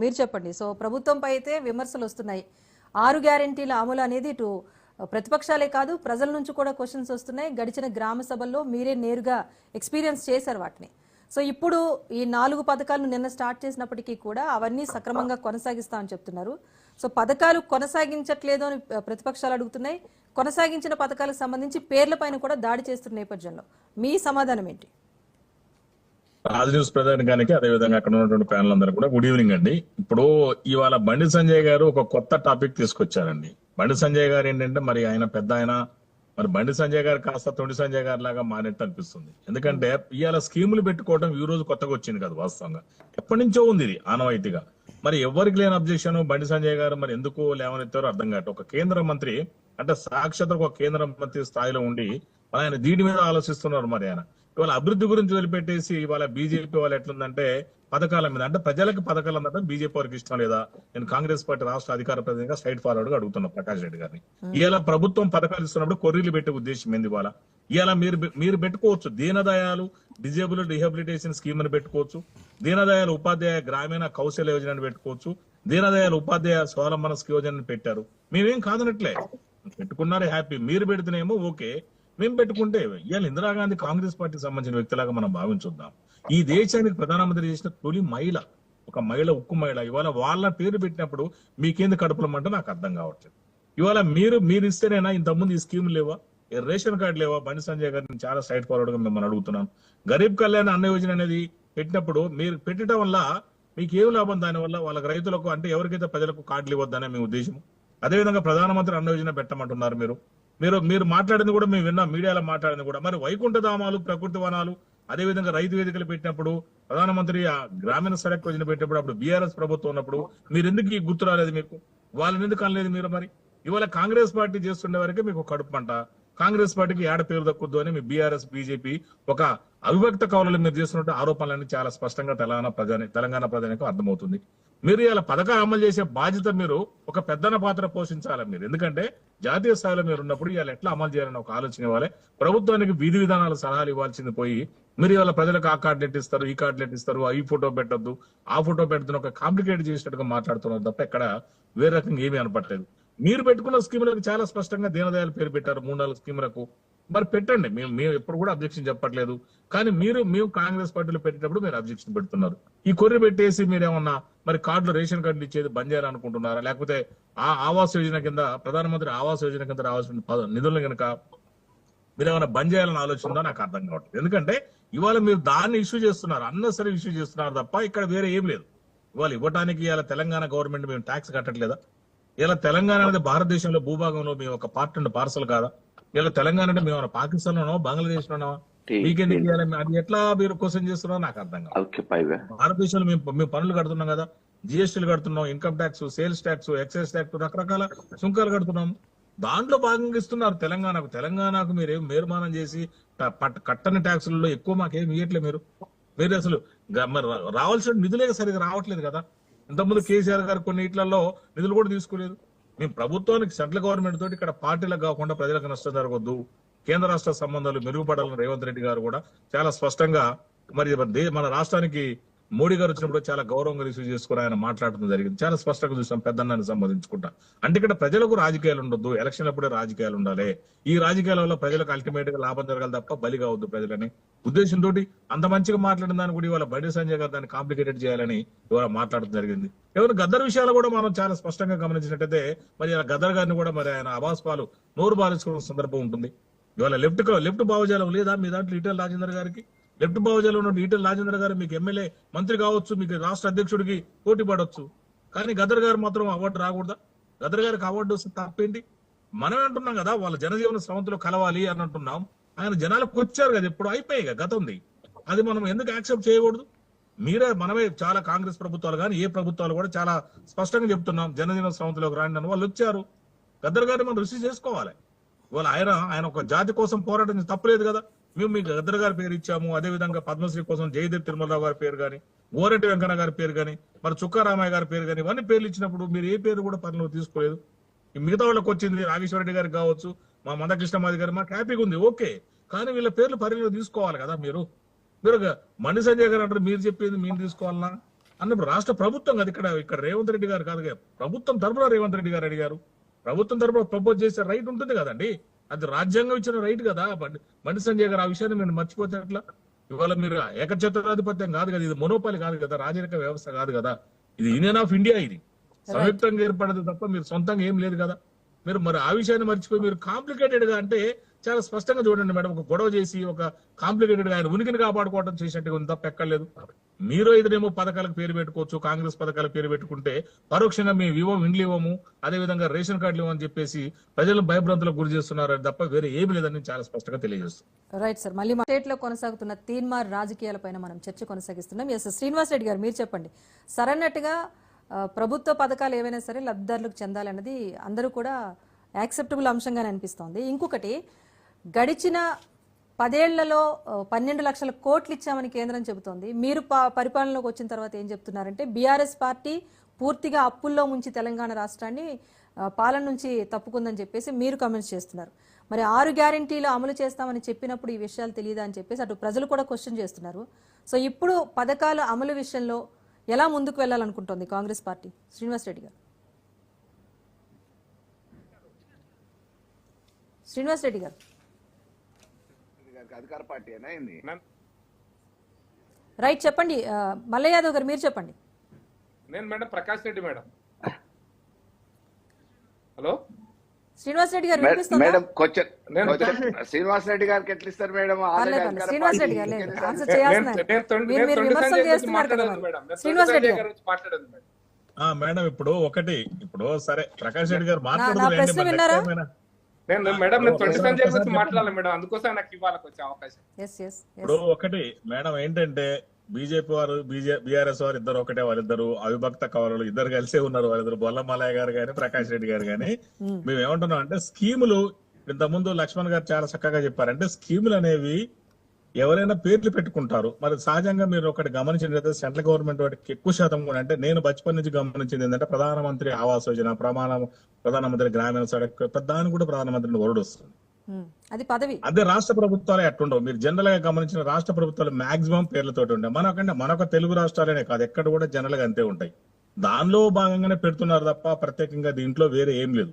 మీరు చెప్పండి. సో ప్రభుత్వంపై అయితే విమర్శలు వస్తున్నాయి. ఆరు గ్యారెంటీల అమలు అనేది ఇటు ప్రతిపక్షాలే కాదు ప్రజల నుంచి కూడా క్వశ్చన్స్ వస్తున్నాయి. గడిచిన గ్రామ సభల్లో మీరే నేరుగా ఎక్స్పీరియన్స్ చేశారు వాటిని. సో ఇప్పుడు ఈ నాలుగు పథకాలను నిన్న స్టార్ట్ చేసినప్పటికీ కూడా అవన్నీ సక్రమంగా కొనసాగిస్తామని చెప్తున్నారు. సో పథకాలు కొనసాగించట్లేదు అని ప్రతిపక్షాలు అడుగుతున్నాయి. కొనసాగించిన పథకాలకు సంబంధించి పేర్లపైన కూడా దాడి చేస్తున్న నేపథ్యంలో. మీ సమాధానం ఏంటి? రాజ్ న్యూస్ ప్రధానికానికి అదే విధంగా అక్కడ ఉన్నటువంటి ప్యానల్ అందరూ కూడా గుడ్ ఈవినింగ్ అండి. ఇప్పుడు ఇవాళ బండి సంజయ్ గారు ఒక కొత్త టాపిక్ తీసుకొచ్చారండి. బండి సంజయ్ గారు ఏంటంటే మరి ఆయన పెద్ద ఆయన. మరి బండి సంజయ్ గారు కాస్త తొండి సంజయ్ గారు లాగా మారినట్టు అనిపిస్తుంది. ఎందుకంటే ఇవాళ స్కీములు పెట్టుకోవడం ఈ రోజు కొత్తగా వచ్చింది కదా వాస్తవంగా. ఎప్పటి నుంచో ఉంది ఇది ఆనవాయితీగా. మరి ఎవరికి లేని అబ్జెక్షన్ బండి సంజయ్ గారు మరి ఎందుకు లేవనెత్తారో అర్థం కాదు ఒక కేంద్ర మంత్రి అంటే సాక్షాత్ ఒక కేంద్ర మంత్రి స్థాయిలో ఉండి మరి ఆయన దీని మీద ఆలోచిస్తున్నారు మరి ఆయన. ఇవాళ అభివృద్ధి గురించి వదిలిపెట్టేసి ఇవాళ బీజేపీ వాళ్ళు ఎట్లుందంటే పథకాల మీద అంటే ప్రజలకు పథకాలు అందడం బీజేపీ వారికి ఇష్టం లేదా? నేను కాంగ్రెస్ పార్టీ రాష్ట్ర అధికార ప్రతినిధిగా స్ట్రైట్ ఫార్వర్డ్గా అడుగుతున్నా ప్రకాష్ రెడ్డి గారిని. ఇవాళ ప్రభుత్వం పథకాలు ఇస్తున్నప్పుడు కొర్రీలు పెట్టే ఉద్దేశం ఏంది ఇవాళ? ఇవాళ మీరు మీరు పెట్టుకోవచ్చు. దీనదయాలు డిజేబుల్ రిహాబిలిటేషన్ స్కీమ్ అని పెట్టుకోవచ్చు. దీనదయాలు ఉపాధ్యాయ గ్రామీణ కౌశల్య యోజన అని పెట్టుకోవచ్చు. దీనదయాలు ఉపాధ్యాయ స్వావలంబన యోజన పెట్టారు. మేమేం కాదనట్లే. పెట్టుకున్నారు హ్యాపీ. మీరు పెడితేనేమో ఓకే. మేము పెట్టుకుంటే ఇవాళ ఇందిరాగాంధీ కాంగ్రెస్ పార్టీకి సంబంధించిన వ్యక్తిలాగా మనం భావించుద్దాం ఈ దేశానికి ప్రధానమంత్రి చేసిన తొలి మహిళ ఒక మహిళ ఉక్కు మహిళ ఇవాళ వాళ్ళ పేరు పెట్టినప్పుడు మీకేంది కడుపులమంటే నాకు అర్థం కావట్లేదు. ఇవాళ మీరు మీరు ఇస్తేనైనా ఇంతకుముందు ఈ స్కీమ్ లేవా? రేషన్ కార్డు లేవా? బండి సంజయ్ గారిని చాలా సైడ్ ఫార్వర్డ్గా మిమ్మల్ని అడుగుతున్నాను. గరీబ్ కళ్యాణ్ అన్న యోజన అనేది పెట్టినప్పుడు మీరు పెట్టడం వల్ల మీకు ఏం లాభం దాని వల్ల వాళ్ళకి రైతులకు అంటే ఎవరికైతే ప్రజలకు కార్డులు ఇవ్వద్దనే మీ ఉద్దేశం అదేవిధంగా ప్రధానమంత్రి అన్న యోజన పెట్టమంటున్నారు మీరు. మీరు మీరు మాట్లాడింది కూడా మేము విన్నాం మీడియాలో మాట్లాడింది కూడా. మరి వైకుంఠధామాలు ప్రకృతి వనాలు అదే విధంగా రైతు వేదికలు పెట్టినప్పుడు ప్రధానమంత్రి ఆ గ్రామీణ సడక్ యోజన పెట్టినప్పుడు అప్పుడు బీఆర్ఎస్ ప్రభుత్వం ఉన్నప్పుడు మీరు ఎందుకు ఈ గుర్తు రాలేదు మీకు? వాళ్ళని ఎందుకు అనలేదు మీరు మరి? ఇవాళ కాంగ్రెస్ పార్టీ చేస్తుండే వరకే మీకు కడుపు పంట కాంగ్రెస్ పార్టీకి ఏడ పేరు దక్కుద్దు అని మీ బీఆర్ఎస్ బీజేపీ ఒక అవిభక్త కౌలు మీరు చేస్తున్నట్టు ఆరోపణలన్నీ చాలా స్పష్టంగా తెలంగాణ ప్రజాని తెలంగాణ ప్రజలకు అర్థమవుతుంది. మీరు ఇలా పథకాలు అమలు చేసే బాధ్యత మీరు ఒక పెద్దన పాత్ర పోషించాలి మీరు. ఎందుకంటే జాతీయ స్థాయిలో మీరు ఉన్నప్పుడు ఇవాళ ఎట్లా అమలు చేయాలని ఒక ఆలోచన ఇవ్వాలి. ప్రభుత్వానికి విధి విధానాలు సలహాలు ఇవ్వాల్సింది పోయి మీరు ఇవాళ ప్రజలకు ఆ కార్డు ఎట్టిస్తారు ఈ కార్డు ఎట్టిస్తారు ఈ ఫోటో పెట్టొద్దు ఆ ఫోటో పెడుతున్న ఒక కాంప్లికేట్ చేసినట్టుగా మాట్లాడుతున్నారు తప్ప ఎక్కడ వేరే రకంగా ఏమీ అనపట్లేదు మీరు పెట్టుకున్న స్కీములకు చాలా స్పష్టంగా దీనదయాలు పేరు పెట్టారు. మూడు నాలుగు స్కీములకు మరి పెట్టండి. మేము మేము ఎప్పుడు కూడా అబ్జెక్షన్ చెప్పట్లేదు. కానీ మీరు మేము కాంగ్రెస్ పార్టీలో పెట్టేటప్పుడు మీరు అబ్జెక్షన్ పెడుతున్నారు. ఈ కొర్రి పెట్టేసి మీరేమన్నా మరి కార్డులు రేషన్ కార్డులు ఇచ్చేది బంద్ చేయాలనుకుంటున్నారా లేకపోతే ఆ ఆవాస్ యోజన కింద ప్రధానమంత్రి ఆవాస్ యోజన కింద రావాల్సిన పద- నిధులను కనుక మీరు ఏమైనా బంద్ చేయాలని ఆలోచన ఉందో? నాకు అర్థం కావట్లేదు. ఎందుకంటే ఇవాళ మీరు దాన్ని ఇష్యూ చేస్తున్నారు. అన్నసరి ఇష్యూ చేస్తున్నారు తప్ప ఇక్కడ వేరే ఏం లేదు. ఇవాళ ఇవ్వడానికి ఇలా తెలంగాణ గవర్నమెంట్ మేము ట్యాక్స్ కట్టట్లేదా? ఇలా తెలంగాణ అనేది భారతదేశంలో భూభాగంలో మేము ఒక పార్ట్ అండ్ పార్సల్ కాదా? ఇలా తెలంగాణ అంటే మేము పాకిస్తాన్ లోనో బంగ్లాదేశ్ లోనో మీకెందుకు ఇవ్వాలి? అది ఎట్లా మీరు క్వశ్చన్ చేస్తున్నారో నాకు అర్థం కాదు. భారతదేశంలో మేము మేము పనులు కడుతున్నాం కదా జిఎస్టీలు కడుతున్నాం income tax sales tax excise tax రకరకాల సుంకాలు కడుతున్నాం. దాంట్లో భాగంగా ఇస్తున్నారు తెలంగాణకు. తెలంగాణకు మీరు ఏం మేర్మానం చేసి కట్టని ట్యాక్సులలో ఎక్కువ మాకేం ఇవ్వట్లే మీరు. మీరు అసలు రావాల్సిన నిధులే సరిగా రావట్లేదు కదా. ఇంతకుముందు కేసీఆర్ గారు కొన్ని ఇట్లలో నిధులు కూడా తీసుకోలేదు. మేము ప్రభుత్వానికి సెంట్రల్ గవర్నమెంట్ తోటి ఇక్కడ పార్టీలకు కాకుండా ప్రజలకు నష్టం జరగొద్దు. కేంద్ర రాష్ట్ర సంబంధాలు మెరుగుపడాలని రేవంత్ రెడ్డి గారు కూడా చాలా స్పష్టంగా మరి మన మన రాష్ట్రానికి మోడీ గారు వచ్చినప్పుడు చాలా గౌరవంగా రిసీవ్ చేసుకుని ఆయన మాట్లాడటం జరిగింది. చాలా స్పష్టంగా చూసాం పెద్దన్నాన్ని సంబంధించుకుంటా. అంటే ఇక్కడ ప్రజలకు రాజకీయాలు ఉండొద్దు ఎలక్షన్ అప్పుడే రాజకీయాలు ఉండాలి. ఈ రాజకీయాల వల్ల ప్రజలకు అల్టిమేట్గా లాభం జరగాలి తప్ప బలి కావద్దు ప్రజలని. ఉద్దేశంతో అంత మంచిగా మాట్లాడిన దాన్ని కూడా ఇవాళ బండి సంజయ్ గారు దాన్ని కాంప్లికేటెడ్ చేయాలని ఇవాళ మాట్లాడడం జరిగింది. ఎవరు గద్దర్ విషయాలు కూడా మనం చాలా స్పష్టంగా గమనించినట్టయితే మరి ఇలా గద్దర్ గారిని కూడా మరి ఆయన అబాస్ పాలు నోరు బాధించుకున్న సందర్భం ఉంటుంది. ఇవాళ లెఫ్ట్ లెఫ్ట్ భావజాలం లేదా మీ దాంట్లో ఈటెల రాజేందర్ గారికి? లెఫ్ట్ భావజాలో ఉన్న ఈటల రాజేంద్ర గారు మీకు ఎమ్మెల్యే మంత్రి కావచ్చు మీకు రాష్ట్ర అధ్యక్షుడికి పోటీ పడవచ్చు కానీ గదర్ గారు మాత్రం అవార్డు రాకూడదా? గదర్ గారికి అవార్డు వస్తే తప్పేంటి? మనమే అంటున్నాం కదా వాళ్ళ జనజీవన స్రవంతులు కలవాలి అని అంటున్నాం. ఆయన జనాలకు వచ్చారు కదా ఎప్పుడు అయిపోయాయి కదా గతంది అది మనం ఎందుకు యాక్సెప్ట్ చేయకూడదు? మీరే మనమే చాలా కాంగ్రెస్ ప్రభుత్వాలు కానీ ఏ ప్రభుత్వాలు కూడా చాలా స్పష్టంగా చెప్తున్నాం. జనజీవన స్రవంతిలోకి రాండి అని వాళ్ళు వచ్చారు. గద్దర్ గారిని మనం రిసీవ్ చేసుకోవాలి. ఇవాళ ఆయన ఆయన ఒక జాతి కోసం పోరాటం తప్పలేదు కదా. మేము మీకు గద్దర్ గారి పేరు ఇచ్చాము. అదే విధంగా పద్మశ్రీ కోసం జయదేవ్ తిరుమలరావు గారి పేరు కానీ గోరెడ్డి వెంకన్న గారి పేరు కానీ మరి చుక్కారామయ్య గారి పేరు కానీ ఇవన్నీ పేర్లు ఇచ్చినప్పుడు మీరు ఏ పేరు కూడా పనులు తీసుకోలేదు. ఈ మిగతా వాళ్ళకి వచ్చింది నాగేశ్వర రెడ్డి గారికి కావచ్చు మా మందకృష్ణమాది గారు మాకు హ్యాపీగా ఉంది ఓకే. కానీ వీళ్ళ పేర్లు పరిగణలో తీసుకోవాలి కదా మీరు? మీరు మణి సంజయ్ గారు అంటారు మీరు చెప్పేది మేము తీసుకోవాలన్నా అన్నప్పుడు రాష్ట్ర ప్రభుత్వం కదా ఇక్కడ ఇక్కడ రేవంత్ రెడ్డి గారు కాదు ప్రభుత్వం తరపున రేవంత్ రెడ్డి గారు అడిగారు. ప్రభుత్వం తరపున ప్రపోజ్ చేసే రైట్ ఉంటుంది కదండి. అది రాజ్యాంగం ఇచ్చిన రైట్ కదా. బండి సంజయ్ గారు ఆ విషయాన్ని మీరు మర్చిపోతే ఎట్లా? ఇవాళ మీరు ఏకఛత్రాధిపత్యం కాదు కదా ఇది మొనోపాలి కాదు కదా రాజరిక వ్యవస్థ కాదు కదా. ఇది యూనియన్ ఆఫ్ ఇండియా ఇది. సంయుక్తంగా ఏర్పడదు తప్ప మీరు సొంతంగా ఏం లేదు కదా. మీరు మరి ఆ విషయాన్ని మర్చిపోయి మీరు కాంప్లికేటెడ్గా అంటే చాలా స్పష్టంగా చూడండి మేడం ఒక గొడవ చేసి ఒక కాంప్లికేటెడ్ ఆయన ఉనికిని కాపాడుకోవడం చేసినట్టుగా ఉంది తప్ప ఎక్కర్లేదు. మీరు ఇదేమో పథకాలకు పేరు పెట్టుకోవచ్చు కాంగ్రెస్ పథకాలకు పేరు పెట్టుకుంటే పరోక్షంగా మేము ఇవ్వము ఇండ్లు ఇవ్వము అదే విధంగా రేషన్ కార్డులు ఇవ్వమని చెప్పేసి ప్రజలు భయభ్రాంతులకు గురి చేస్తున్నారు తప్ప వేరే ఏమి లేదని చాలా స్పష్టంగా తెలియజేస్తుంది. రైట్ సార్ మళ్ళీ స్టేట్లో కొనసాగుతున్న తీన్మార్ రాజకీయాలపైన మనం చర్చ కొనసాగిస్తున్నాం. ఎస్ శ్రీనివాస్ రెడ్డి గారు మీరు చెప్పండి. సరైనట్టుగా ప్రభుత్వ పథకాలు ఏవైనా సరే లబ్ధిదారులకు చెందాలన్నది అందరూ కూడా యాక్సెప్టబుల్ అంశంగానే అనిపిస్తోంది. ఇంకొకటి గడిచిన పదేళ్ళలో పన్నెండు లక్షల కోట్లు ఇచ్చామని కేంద్రం చెబుతోంది. మీరు ప- పరిపాలనలోకి వచ్చిన తర్వాత ఏం చెప్తున్నారంటే బీఆర్ఎస్ పార్టీ పూర్తిగా అప్పుల్లో ముంచి తెలంగాణ రాష్ట్రాన్ని పాలన నుంచి తప్పుకుందని చెప్పేసి మీరు కమెంట్స్ చేస్తున్నారు. మరి ఆరు గ్యారంటీలు అమలు చేస్తామని చెప్పినప్పుడు ఈ విషయాలు తెలియదా అని చెప్పేసి అటు ప్రజలు కూడా క్వశ్చన్ చేస్తున్నారు. సో ఇప్పుడు పథకాల అమలు విషయంలో ఎలా ముందుకు వెళ్ళాలనుకుంటోంది కాంగ్రెస్ పార్టీ? శ్రీనివాస్ రెడ్డి గారు. శ్రీనివాస్ రెడ్డి గారు. అధికార పార్టీ అయినా అయింది. రైట్ చెప్పండి. ఆ, మల్ల యాదవ్ గారు మీరు చెప్పండి. నేను madam Prakash Reddy madam. Hello? Srinivas Reddy గారు మేడం క్వశ్చన్ శ్రీనివాస్ రెడ్డి గారికి ఎట్లా ఇస్తారు మేడం శ్రీనివాస్ రెడ్డి గారు ఆన్సర్ చేయాల్సిన శ్రీనివాస్ రెడ్డి గారు మేడం. ఆ మేడం ఇప్పుడు ఒకటి ఇప్పుడు సరే ప్రకాష్ రెడ్డి గారు విన్నారా? నేను మేడం నేను ఒకసారి సంజయ్ గురించి. మాట్లాడాలి మేడం. అందుకోసం నాకు ఇవ్వాలకు వచ్చే అవకాశం. ఇప్పుడు ఒకటి మేడం ఏంటంటే బీజేపీ వారు బీజే బీఆర్ఎస్ వారు ఇద్దరు ఒకటే వాళ్ళిద్దరు అవిభక్త కవలలు ఇద్దరు కలిసే ఉన్నారు వాళ్ళిద్దరు. బొల్లమలయ్య గారు కానీ ప్రకాష్ రెడ్డి గారు కానీ మేము ఏమంటున్నాం అంటే స్కీములు ఇంతకుముందు లక్ష్మణ్ గారు చాలా చక్కగా చెప్పారంటే స్కీములు అనేవి ఎవరైనా పేర్లు పెట్టుకుంటారు. మరి సహజంగా మీరు ఒకటి గమనించినట్లయితే సెంట్రల్ గవర్నమెంట్ వాటికి ఎక్కువ శాతం కూడా అంటే నేను బచ్పన్ నుంచి గమనించింది ఏంటంటే ప్రధానమంత్రి ఆవాస్ యోజన ప్రమాణ ప్రధానమంత్రి గ్రామీణ సడక్ దాని కూడా ప్రధానమంత్రి వరడు వస్తుంది. అది పదవి. అదే రాష్ట్ర ప్రభుత్వాలు ఎట్టుండవు మీరు జనరల్గా గమనించిన రాష్ట్ర ప్రభుత్వాలు మాక్సిమం పేర్లతోటి ఉంటాయి. మనకంటే మనొక తెలుగు రాష్ట్రాలనే కాదు. ఎక్కడ కూడా జనరల్గా అంతే ఉంటాయి. దానిలో భాగంగానే పెడుతున్నారు తప్ప ప్రత్యేకంగా దీంట్లో వేరే ఏం లేదు.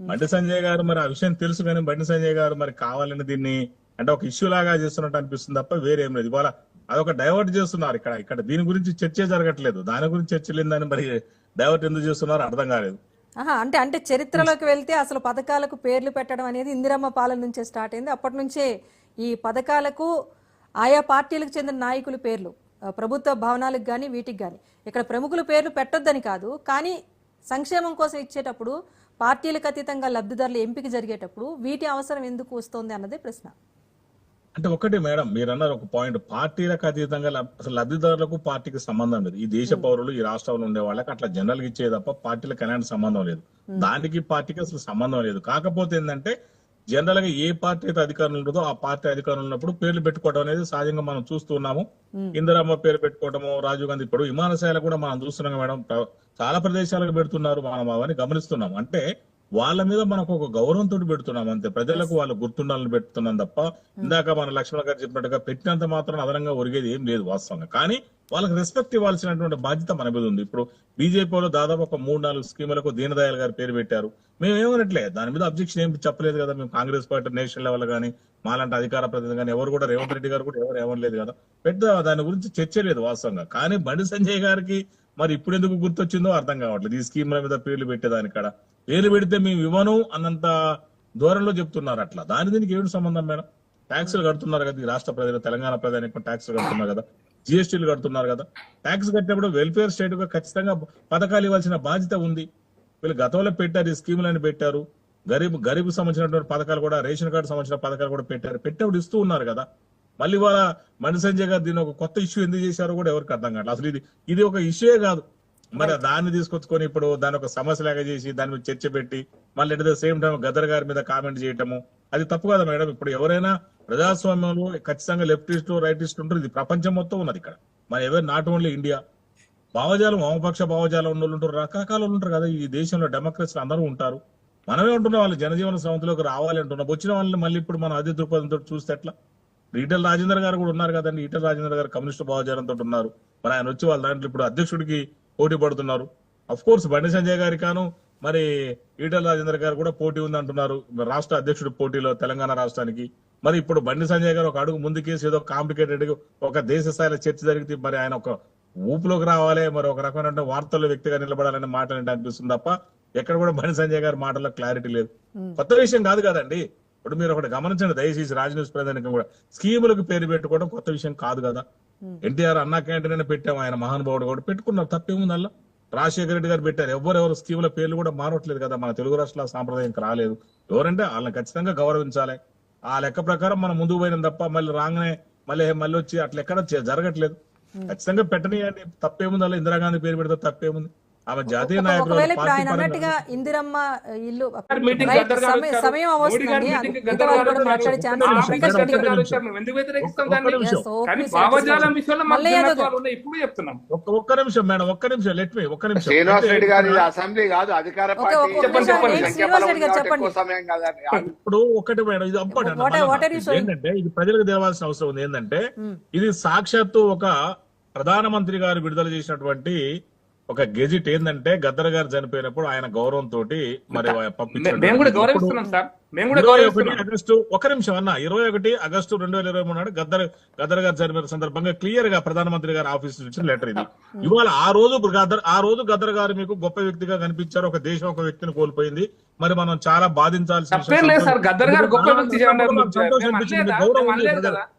బండి సంజయ్ గారు మరి ఆ విషయం తెలుసు కానీ బండి సంజయ్ గారు మరి కావాలని దీన్ని అంటే ఒక ఇష్యూ లాగా చేస్తున్నట్టు అనిపిస్తుంది తప్ప వేరే లేదు. ఇవాళ అదొక డైవర్ట్ చేస్తున్నారు ఇక్కడ ఇక్కడ దీని గురించి చర్చ జరగట్లేదు. దాని గురించి చర్చ లేదని మరి డైవర్ట్ ఎందుకు చేస్తున్నారు అర్థం కాలేదు. ఆహా అంటే అంటే చరిత్రలోకి వెళ్తే అసలు పథకాలకు పేర్లు పెట్టడం అనేది ఇందిరమ్మ పాలన నుంచే స్టార్ట్ అయింది. అప్పటి నుంచే ఈ పథకాలకు ఆయా పార్టీలకు చెందిన నాయకుల పేర్లు ప్రభుత్వ భవనాలకు కానీ వీటికి కానీ ఇక్కడ ప్రముఖుల పేర్లు పెట్టొద్దని కాదు కానీ సంక్షేమం కోసం ఇచ్చేటప్పుడు పార్టీలకు అతీతంగా లబ్ధిదారుల ఎంపిక జరిగేటప్పుడు వీటి అవసరం ఎందుకు వస్తోంది అన్నదే ప్రశ్న. అంటే ఒకటి మేడం మీరు అన్నారు ఒక పాయింట్ పార్టీలకు అతీతంగా అసలు లబ్ధిదారులకు పార్టీకి సంబంధం లేదు. ఈ దేశ పౌరులు ఈ రాష్ట్రంలో ఉండే వాళ్ళకి అట్లా జనరల్గా ఇచ్చే తప్ప పార్టీలకు ఎలాంటి సంబంధం లేదు. దానికి పార్టీకి అసలు సంబంధం లేదు. కాకపోతే ఏంటంటే జనరల్గా ఏ పార్టీ అయితే అధికారంలో ఉంటుందో ఆ పార్టీ అధికారంలో ఉన్నప్పుడు పేర్లు పెట్టుకోవడం అనేది సహజంగా మనం చూస్తున్నాము ఇందిరమ్మ పేరు పెట్టుకోవడము రాజీవ్ గాంధీ ఇప్పుడు విమానశాల కూడా మనం చూస్తున్నాం మేడం. చాలా ప్రదేశాలకు పెడుతున్నారు మనం అవన్నీ గమనిస్తున్నాం అంటే వాళ్ళ మీద మనకు ఒక గౌరవంతో పెడుతున్నాం అంతే. ప్రజలకు వాళ్ళు గుర్తుండాలని పెడుతున్నాం తప్ప ఇందాక మన లక్ష్మణ గారు చెప్పినట్టుగా పెట్టినంత మాత్రం అదనంగా ఒరిగేది ఏం లేదు వాస్తవంగా. కానీ వాళ్ళకి రెస్పెక్ట్ ఇవ్వాల్సినటువంటి బాధ్యత మన మీద ఉంది. ఇప్పుడు బీజేపీలో దాదాపు ఒక మూడు నాలుగు స్కీములకు దీనదయాల్ గారు పేరు పెట్టారు. మేము ఏమనట్లే దాని మీద అబ్జెక్షన్ ఏం చెప్పలేదు కదా. మేము కాంగ్రెస్ పార్టీ నేషనల్ లెవెల్ కానీ మాలాంటి అధికార ప్రతినిధి కానీ ఎవరు కూడా రేవంత్ రెడ్డి గారు కూడా ఎవరు ఏమనలేదు కదా. పెద్ద దాని గురించి చర్చ లేదు వాస్తవంగా. కానీ బండి సంజయ్ గారికి మరి ఇప్పుడు ఎందుకు గుర్తొచ్చిందో అర్థం కావట్లేదు. ఈ స్కీమ్ల మీద పేర్లు పెట్టేదాని పేరు పెడితే మేము ఇవ్వను అన్నంత దూరంలో చెప్తున్నారు అట్లా. దాని దీనికి ఏమిటి సంబంధం మేడం? ట్యాక్సులు కడుతున్నారు కదా ఈ రాష్ట్ర ప్రజలు తెలంగాణ ప్రజలు ట్యాక్సులు కడుతున్నారు కదా. జిఎస్టీలు కడుతున్నారు కదా. ట్యాక్స్ కట్టినప్పుడు వెల్ఫేర్ స్టేట్గా ఖచ్చితంగా పథకాలు ఇవ్వాల్సిన బాధ్యత ఉంది. వీళ్ళు గతంలో పెట్టారు ఈ స్కీములని పెట్టారు. గరీబ్ గరీబ్ సంబంధించినటువంటి పథకాలు కూడా రేషన్ కార్డు సంబంధించిన పథకాలు కూడా పెట్టారు. పెట్టేప్పుడు ఇస్తూ ఉన్నారు కదా. మళ్ళీ వాళ్ళ మణి సంజయ్ గారు దీన్ని ఒక కొత్త ఇష్యూ ఎందుకు చేశారో కూడా ఎవరికి అర్థం కావట్లేదు. అసలు ఇది ఇది ఒక ఇష్యూ కాదు. మరి దాన్ని తీసుకొచ్చుకొని ఇప్పుడు దాని ఒక సమస్య లాగా చేసి దాని మీద చర్చ పెట్టి మళ్ళీ at the same time Gaddar గారి మీద కామెంట్ చేయటము. అది తప్పు కదా మేడం. ఇప్పుడు ఎవరైనా ప్రజాస్వామ్యంలో ఖచ్చితంగా లెఫ్టిస్ట్ రైటిస్ట్ ఉంటారు. ఇది ప్రపంచం మొత్తం ఉన్నది ఇక్కడ. మరి ఎవరు? Not only India. భావజాలం వామపక్ష భావజాలం ఉన్న వాళ్ళు ఉంటారు. రకరకాల వాళ్ళు ఉంటారు కదా. ఈ దేశంలో డెమోక్రసీలు అందరూ ఉంటారు. మనమే ఉంటున్నాం వాళ్ళు జనజీవన సంస్థలోకి రావాలి అంటున్నాం వచ్చిన వాళ్ళని మళ్ళీ ఇప్పుడు మనం అదే దృక్పథంతో చూస్తే ఎట్లా? ఈటల రాజేందర్ గారు కూడా ఉన్నారు కదండి. ఈటల రాజేందర్ గారు కమ్యూనిస్ట్ భావజాలంతో ఉన్నారు. మరి ఆయన వచ్చి వాళ్ళ దాంట్లో ఇప్పుడు అధ్యక్షుడికి పోటీ పడుతున్నారు. అఫ్ కోర్స్ బండి సంజయ్ గారి కాను మరి ఈటల రాజేందర్ గారు కూడా పోటీ ఉంది అంటున్నారు రాష్ట్ర అధ్యక్షుడి పోటీలో తెలంగాణ రాష్ట్రానికి. మరి ఇప్పుడు బండి సంజయ్ గారు ఒక అడుగు ముందుకేసి ఏదో కాంప్లికేటెడ్ ఒక దేశ స్థాయిలో చర్చ జరిగితే మరి ఆయన ఒక ఊపులోకి రావాలి మరి ఒక రకమైన వార్తల్లో వ్యక్తిగా నిలబడాలనే మాట అనిపిస్తుంది తప్ప ఎక్కడ కూడా బండి సంజయ్ గారి మాటల్లో క్లారిటీ లేదు. కొత్త విషయం కాదు కదండి. ఇప్పుడు మీరు ఒకటి గమనించండి దయచేసి రాజ్ న్యూస్ ప్రధానికం కూడా. స్కీములకు పేరు పెట్టుకోవడం కొత్త విషయం కాదు కదా. ఎన్టీఆర్ అన్నా క్యాంటీన్ అని పెట్టాం ఆయన మహానుభావుడు కూడా పెట్టుకున్నారు తప్పేముంది అలా రాజశేఖర రెడ్డి గారు పెట్టారు. ఎవరెవరు స్కీముల పేర్లు కూడా మారట్లేదు కదా. మన తెలుగు రాష్ట్రాల సాంప్రదాయం రాలేదు. ఎవరంటే వాళ్ళని ఖచ్చితంగా గౌరవించాలి. ఆ లెక్క ప్రకారం మనం ముందుకు పోయినాం తప్ప మళ్ళీ రాగానే మళ్ళీ మళ్ళీ వచ్చి అట్లా ఎక్కడ జరగట్లేదు. ఖచ్చితంగా పెట్టనియండి. తప్పేముంది అలా ఇందిరాగాంధీ పేరు పెడితే తప్పేముంది? ఆమె జాతీయ పార్టీ ఆయన అన్నట్టుగా ఇందిరమ్మ ఇల్లు సమయం-. మాట్లాడే ఛాన్స్ ఒక్క. నిమిషం, మేడం ఒక్క నిమిషం. లెట్ మీ ఒక్క నిమిషం. శ్రీనివాస్ రెడ్డి గారు అసెంబ్లీ కాదు అధికార ఇప్పుడు ఒకటి మేడం ఇది అప్పటి? ఏంటంటే ఇది ప్రజలకు తెలవాల్సిన అవసరం ఉంది. ఏంటంటే ఇది సాక్షాత్తు ఒక ప్రధానమంత్రి గారు విడుదల చేసినటువంటి ఒక గెజిట్ ఏంటంటే గద్దర్ గారు చనిపోయినప్పుడు ఆయన గౌరవంతో మరి పంపించారు మేము కూడా గౌరవిస్తున్నాం సార్. మేము కూడా ఇరవై ఒకటి గౌరవిస్తున్నాం. ఆగస్టు ఒక నిమిషం అన్న ఇరవై ఒకటి ఆగస్టు రెండు వేల ఇరవై మూడు నాడు గద్దర్ గద్దర్ గారు చనిపోయిన సందర్భంగా క్లియర్గా ప్రధానమంత్రి గారి ఆఫీస్ నుంచి ఇచ్చిన లెటర్ ఇది. ఇవాళ ఆ రోజు గద్దర్ ఆ రోజు గద్దర్ గారు మీకు గొప్ప వ్యక్తిగా కనిపించారు ఒక దేశం ఒక వ్యక్తిని కోల్పోయింది. మరి మనం చాలా బాధించాల్సిన.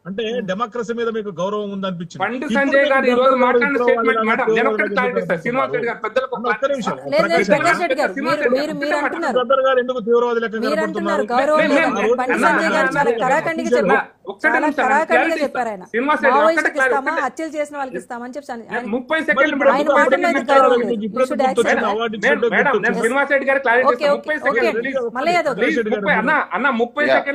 అంటే డెమోక్రసీ మీద మీకు గౌరవం ఉంది అనిపించింది ఎందుకు తీవ్రవాది లెక్క కనపడుతున్నారు? అంటున్నారు గౌరవం బండి సంజయ్ గారు చాలా కరాఖండిగా చెప్పారు. చాలా కరాఖండిగా చెప్పారు ఆయన. మావోయిస్టుకి. ఇస్తామా? హత్యలు చేసిన వాళ్ళకి ఇస్తామని చెప్పి ఆయన- ముప్పై సెకండ్లు మేడం ఆయన సెకండ్లు. అయితే గౌరవం లేదు. మళ్ళీ అన్న అన్న ముప్పై. సెకండ్లు